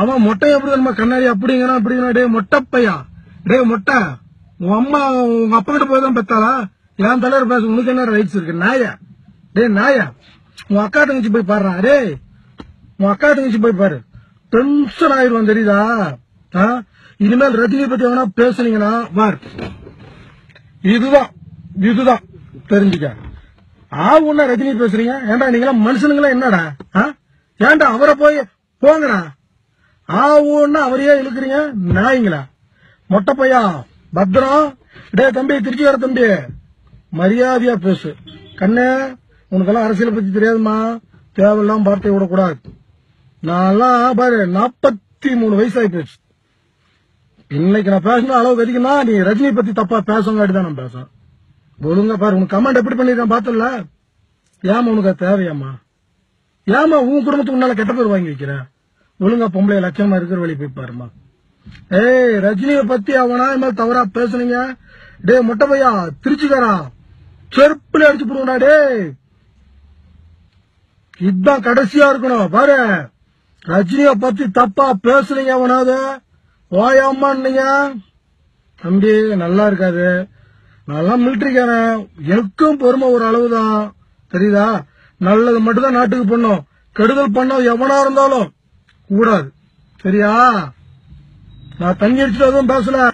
அவன் மொட்டை எப்படி நம்ம கண்ணாடி அப்படிங்கிறான் அப்படிங்கிறான் டே மொட்டை பையா? டே மொட்டை. உன் அம்மா உங்க அப்பா கிட்ட போய் தான் பெத்தாளா? என் தலைவர் பேச உனக்கு என்ன ரைட்ஸ் இருக்கு? நாயா? டே நாயா? உன் அக்கா தங்கச்சி போய் பாடுறா டே உன் அக்கா தங்கச்சி போய் பாரு. டென்ஷன் ஆயிடுவான் தெரியுதா? ஆ? இனிமேல் ரஜினி பத்தி எவனா பேசுனீங்கன்னா பார். இதுதான் இதுதான். தெரிஞ்சுக்க. ஆவுன்னா ரஜினி பேசுறீங்க? ஏன்டா நீங்களாம் மனுஷனுங்களா என்னடா? ஆ? ஏன்டா அவரை போய் போங்கடா. ஆவுன்னா அவரையே இழுக்கிறீங்க? நாய்ங்களா? மொட்டை பையா? பத்திரம் டே தம்பி திருச்சி வர தம்பி. மரியாதையா பேசு. கண்ணே உனக்கெல்லாம் அரசியலை பத்தி தெரியாதுமா தேவையில்லாம பார்த்தே விடக்கூடாது. நான்லாம் பாரு நாற்பத்தி மூணு வயசாகி போச்சு. இன்னைக்கு நான் பேசின அளவு அதிகமா நீ ரஜினி பத்தி தப்பா பேசுங்காட்டி தான் நான் பேசுறேன். ஒழுங்கா பாரு உனக்கு கமெண்ட் எப்படி பண்ணிருக்கேன் பார்த்தல ஏமா உனக்கு அது தேவையாம்மா? ஏமா உன் குடும்பத்துக்கு முன்னால கெட்ட பேர் வாங்கி வைக்கிறேன் ஒழுங்கா பொம்பளை லட்சமா இருக்கிற வழி போய் பாருமா. ஏய் ரஜினியை பத்தி அவனா இது தவறா பேசுனீங்க? டேய் மொட்டை பையா திருச்சிக்காரா? செருப்புல அடிச்சு போடுவா டேய். இதுதான் கடைசியா இருக்கணும் பாரு. ரஜினிய பத்தி தப்பா பேசுனீங்க அவனாவது ஓயாமான்னீங்க தம்பி நல்லா இருக்காது. நல்லா மிலிட்டரிக்காரன் எனக்கும் பொறுமை ஒரு அளவுதான். தெரியுதா? நல்லது மட்டும்தான் நாட்டுக்கு பண்ணும். கெடுதல் பண்ண எவனா இருந்தாலும். கூடாது. சரியா? நான் தண்ணி அடிச்சுட்டு எதுவும் பேசல.